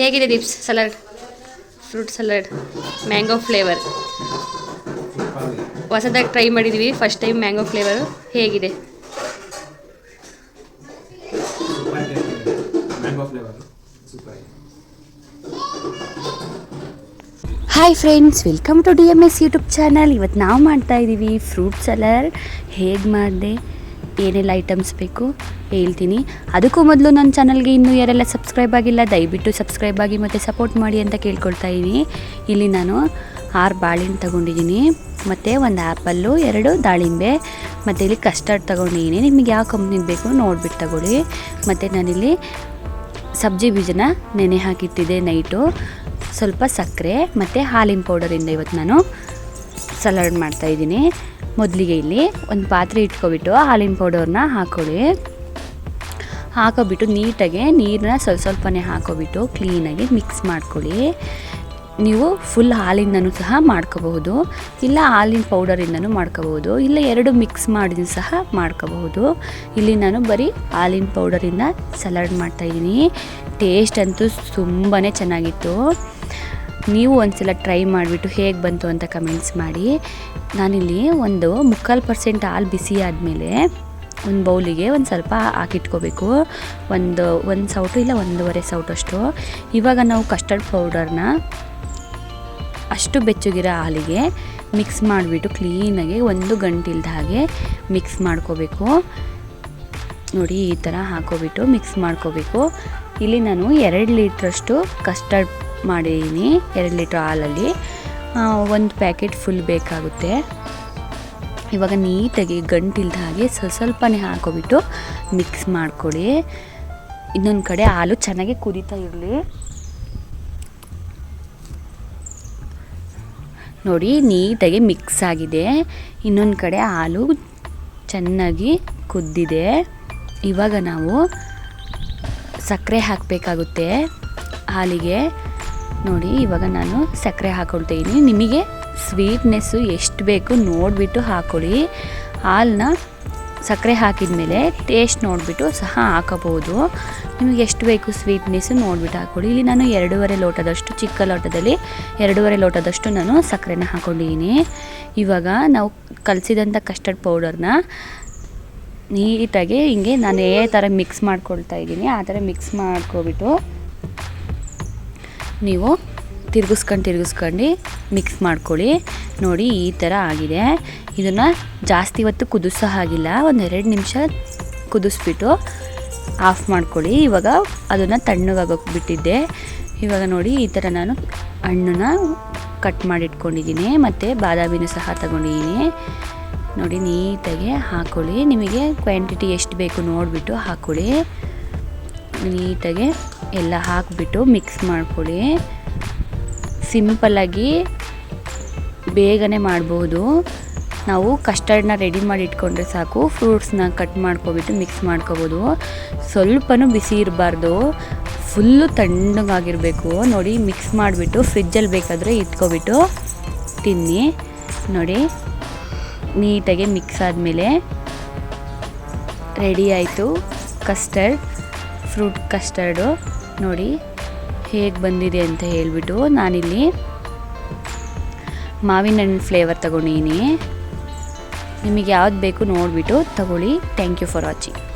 ಹೇಗಿದೆ Deeps salad? Fruit salad, mango flavour? ಹೊಸದಾಗಿ try ಮಾಡಿದ್ದೀವಿ ಫಸ್ಟ್ ಟೈಮ್ ಮ್ಯಾಂಗೋ ಫ್ಲೇವರು. ಹೇಗಿದೆ? Hi friends welcome to D M S YouTube channel ಇವತ್ತು ನಾವು ಮಾಡ್ತಾ ಇದ್ದೀವಿ ಫ್ರೂಟ್ ಸಲಾಡ್ ಹೇಗೆ ಮಾಡಿದೆ? ಏನೆಲ್ಲ ಐಟಮ್ಸ್ ಬೇಕು ಹೇಳ್ತೀನಿ. ಅದಕ್ಕೂ ಮೊದಲು ನನ್ನ ಚಾನಲ್ಗೆ ಇನ್ನೂ ಯಾರೆಲ್ಲ ಸಬ್ಸ್ಕ್ರೈಬ್ ಆಗಿಲ್ಲ, ದಯವಿಟ್ಟು ಸಬ್ಸ್ಕ್ರೈಬ್ ಆಗಿ ಮತ್ತು ಸಪೋರ್ಟ್ ಮಾಡಿ ಅಂತ ಕೇಳ್ಕೊಳ್ತಾ ಇದ್ದೀನಿ ಇಲ್ಲಿ ನಾನು ಆರು ಬಾಳೆಹಣ್ಣು ತೊಗೊಂಡಿದ್ದೀನಿ, ಮತ್ತು ಒಂದು ಆ್ಯಪಲ್ಲು ಎರಡು ದಾಳಿಂಬೆ, ಮತ್ತು ಇಲ್ಲಿ ಕಸ್ಟರ್ಡ್ ತೊಗೊಂಡಿದ್ದೀನಿ. ನಿಮಗೆ ಯಾವ ಕಂಪ್ನಿದು ಬೇಕು ನೋಡಿಬಿಟ್ಟು ತಗೊಳ್ಳಿ. ಮತ್ತು ನಾನಿಲ್ಲಿ ಸಬ್ಜಿ ಬೀಜನ ನೆನೆ ಹಾಕಿಟ್ಟಿದ್ದೆ ನೈಟು ಸ್ವಲ್ಪ ಸಕ್ಕರೆ, ಮತ್ತು ಹಾಲಿನ ಪೌಡರಿಂದ ಇವತ್ತು ನಾನು ಸಲಾಡ್ ಮಾಡ್ತಾಯಿದ್ದೀನಿ ಮೊದಲಿಗೆ ಇಲ್ಲಿ ಒಂದು ಪಾತ್ರೆ ಇಟ್ಕೊಬಿಟ್ಟು ಹಾಲಿನ ಪೌಡರ್ನ ಹಾಕೊಳ್ಳಿ. ಹಾಕೋಬಿಟ್ಟು ನೀಟಾಗಿ ನೀರನ್ನ ಸ್ವಲ್ಪ ಸ್ವಲ್ಪನೇ ಹಾಕೋಬಿಟ್ಟು ಕ್ಲೀನಾಗಿ ಮಿಕ್ಸ್ ಮಾಡ್ಕೊಳ್ಳಿ. ನೀವು ಫುಲ್ ಹಾಲಿಂದನೂ ಸಹ ಮಾಡ್ಕೋಬಹುದು. ಇಲ್ಲ ಹಾಲಿನ ಪೌಡರಿಂದನೂ ಮಾಡ್ಕೋಬಹುದು. ಇಲ್ಲ ಎರಡು ಮಿಕ್ಸ್ ಮಾಡಿ ಸಹ ಮಾಡ್ಕೋಬಹುದು. ಇಲ್ಲಿ ನಾನು ಬರೀ ಹಾಲಿನ ಪೌಡರಿಂದ ಸಲಾಡ್ ಮಾಡ್ತಾಯಿದ್ದೀನಿ ಟೇಸ್ಟ್ ಅಂತೂ ತುಂಬಾ ಚೆನ್ನಾಗಿತ್ತು. ನೀವು ಒಂದ್ಸಲ ಟ್ರೈ ಮಾಡಿಬಿಟ್ಟು ಹೇಗೆ ಬಂತು ಅಂತ ಕಮೆಂಟ್ಸ್ ಮಾಡಿ. ನಾನಿಲ್ಲಿ ಒಂದು ಮುಕ್ಕಾಲು ಪರ್ಸೆಂಟ್ ಹಾಲು ಬಿಸಿ ಆದಮೇಲೆ ಒಂದು ಬೌಲಿಗೆ ಒಂದು ಸ್ವಲ್ಪ ಹಾಕಿಟ್ಕೋಬೇಕು ಒಂದು ಒಂದು ಸೌಟು ಇಲ್ಲ, ಒಂದೂವರೆ ಸೌಟಷ್ಟು ಇವಾಗ ನಾವು ಕಸ್ಟರ್ಡ್ ಪೌಡರ್ನ ಅಷ್ಟು ಬೆಚ್ಚಗಿರೋ ಹಾಲಿಗೆ ಮಿಕ್ಸ್ ಮಾಡಿಬಿಟ್ಟು ಕ್ಲೀನಾಗಿ ಒಂದು ಗಂಟಿಲ್ದ ಹಾಗೆ ಮಿಕ್ಸ್ ಮಾಡ್ಕೋಬೇಕು. ನೋಡಿ, ಈ ಥರ ಹಾಕೋಬಿಟ್ಟು ಮಿಕ್ಸ್ ಮಾಡ್ಕೋಬೇಕು. ಇಲ್ಲಿ ನಾನು ಎರಡು ಲೀಟ್ರಷ್ಟು ಕಸ್ಟರ್ಡ್ ಮಾಡಿದ್ದೀನಿ. ಎರಡು ಲೀಟ್ರ್ ಹಾಲಲ್ಲಿ. ಒಂದು ಪ್ಯಾಕೆಟ್ ಫುಲ್ ಬೇಕಾಗುತ್ತೆ. ಇವಾಗ ನೀಟಾಗಿ ಗಂಟಿಲ್ದ ಹಾಗೆ ಸ್ವಲ್ಪ ಸ್ವಲ್ಪನೇ ಹಾಕೋಬಿಟ್ಟು ಮಿಕ್ಸ್ ಮಾಡ್ಕೊಳ್ಳಿ. ಇನ್ನೊಂದು ಕಡೆ ಹಾಲು ಚೆನ್ನಾಗಿ ಕುದೀತಾ ಇರಲಿ. ನೋಡಿ, ನೀಟಾಗಿ ಮಿಕ್ಸ್ ಆಗಿದೆ. ಇನ್ನೊಂದು ಕಡೆ ಹಾಲು ಚೆನ್ನಾಗಿ ಕುದ್ದಿದೆ. ಇವಾಗ ನಾವು ಸಕ್ಕರೆ ಹಾಕಬೇಕಾಗುತ್ತೆ ಹಾಲಿಗೆ. ನೋಡಿ, ಇವಾಗ ನಾನು ಸಕ್ಕರೆ ಹಾಕೊಳ್ತೀನಿ. ನಿಮಗೆ ಸ್ವೀಟ್ನೆಸ್ಸು ಎಷ್ಟು ಬೇಕು ನೋಡಿಬಿಟ್ಟು ಹಾಕೊಳ್ಳಿ. ಹಾಲನ್ನ ಸಕ್ಕರೆ ಹಾಕಿದ ಮೇಲೆ ಟೇಸ್ಟ್ ನೋಡಿಬಿಟ್ಟು ಸಹ ಹಾಕಬಹುದು. ನಿಮಗೆ ಎಷ್ಟು ಬೇಕು ಸ್ವೀಟ್ನೆಸ್ಸು ನೋಡಿಬಿಟ್ಟು ಹಾಕೊಳ್ಳಿ. ಇಲ್ಲಿ ನಾನು ಎರಡೂವರೆ ಲೋಟದಷ್ಟು, ಚಿಕ್ಕ ಲೋಟದಲ್ಲಿ ಎರಡೂವರೆ ಲೋಟದಷ್ಟು ನಾನು ಸಕ್ಕರೆನ ಹಾಕೊಂಡಿದ್ದೀನಿ. ಇವಾಗ ನಾವು ಕಲಸಿದಂಥ ಕಸ್ಟರ್ಡ್ ಪೌಡರ್ನ ನೀಟಾಗಿ ಹಿಂಗೆ ನಾನು ಏ ಥರ ಮಿಕ್ಸ್ ಮಾಡ್ಕೊಳ್ತಾ ಇದ್ದೀನಿ. ಆ ಥರ ಮಿಕ್ಸ್ ಮಾಡ್ಕೊಬಿಟ್ಟು ನೀವು ತಿರುಗಿಸ್ಕೊಂಡು ತಿರುಗಿಸ್ಕೊಂಡು ಮಿಕ್ಸ್ ಮಾಡ್ಕೊಳ್ಳಿ. ನೋಡಿ ಈ ಥರ ಆಗಿದೆ. ಇದನ್ನು ಜಾಸ್ತಿ ಹೊತ್ತು ಕುದಿಸೋ ಹಾಗಿಲ್ಲ. ಒಂದು ಎರಡು ನಿಮಿಷ ಕುದಿಸ್ಬಿಟ್ಟು ಆಫ್ ಮಾಡ್ಕೊಳ್ಳಿ. ಇವಾಗ ಅದನ್ನು ತಣ್ಣಗಾಗೋಕೆ ಬಿಟ್ಟಿದ್ದೆ. ಇವಾಗ ನೋಡಿ ಈ ಥರ ನಾನು ಹಣ್ಣನ್ನ ಕಟ್ ಮಾಡಿಟ್ಕೊಂಡಿದ್ದೀನಿ. ಮತ್ತು ಬಾದಾಮಿನೂ ಸಹ ತಗೊಂಡಿದ್ದೀನಿ. ನೋಡಿ ನೀಟಾಗಿ ಹಾಕ್ಕೊಳ್ಳಿ ನಿಮಗೆ ಕ್ವಾಂಟಿಟಿ ಎಷ್ಟು ಬೇಕು ನೋಡಿಬಿಟ್ಟು ಹಾಕ್ಕೊಳ್ಳಿ ನೀಟಾಗಿ ಎಲ್ಲ ಹಾಕಿಬಿಟ್ಟು ಮಿಕ್ಸ್ ಮಾಡ್ಕೊಳ್ಳಿ. ಸಿಂಪಲ್ಲಾಗಿ ಬೇಗನೆ ಮಾಡ್ಬೋದು. ನಾವು ಕಸ್ಟರ್ಡ್ನ ರೆಡಿ ಮಾಡಿ ಇಟ್ಕೊಂಡ್ರೆ ಸಾಕು. ಫ್ರೂಟ್ಸ್ನ ಕಟ್ ಮಾಡ್ಕೊಬಿಟ್ಟು ಮಿಕ್ಸ್ ಮಾಡ್ಕೋಬೋದು. ಸ್ವಲ್ಪನೂ ಬಿಸಿ ಇರಬಾರ್ದು. ಫುಲ್ಲು ತಣ್ಣಗಾಗಿರಬೇಕು. ನೋಡಿ, ಮಿಕ್ಸ್ ಮಾಡಿಬಿಟ್ಟು ಫ್ರಿಜ್ಜಲ್ಲಿ ಬೇಕಾದರೆ ಇಟ್ಕೊಬಿಟ್ಟು ತಿನ್ನಿ. ನೋಡಿ, ನೀಟಾಗಿ ಮಿಕ್ಸ್ ಆದಮೇಲೆ ರೆಡಿ ಆಯಿತು ಕಸ್ಟರ್ಡ್, ಫ್ರೂಟ್ ಕಸ್ಟರ್ಡು. ನೋಡಿ ಹೇಗೆ ಬಂದಿದೆ ಅಂತ ಹೇಳಿಬಿಟ್ಟು ನಾನಿಲ್ಲಿ ಮಾವಿನ ಹಣ್ಣು ಫ್ಲೇವರ್ ತಗೊಂಡಿನಿ ನಿಮಗೆ ಯಾವ್ದು ಬೇಕು ನೋಡಿಬಿಟ್ಟು ತಗೊಳ್ಳಿ. Thank you for watching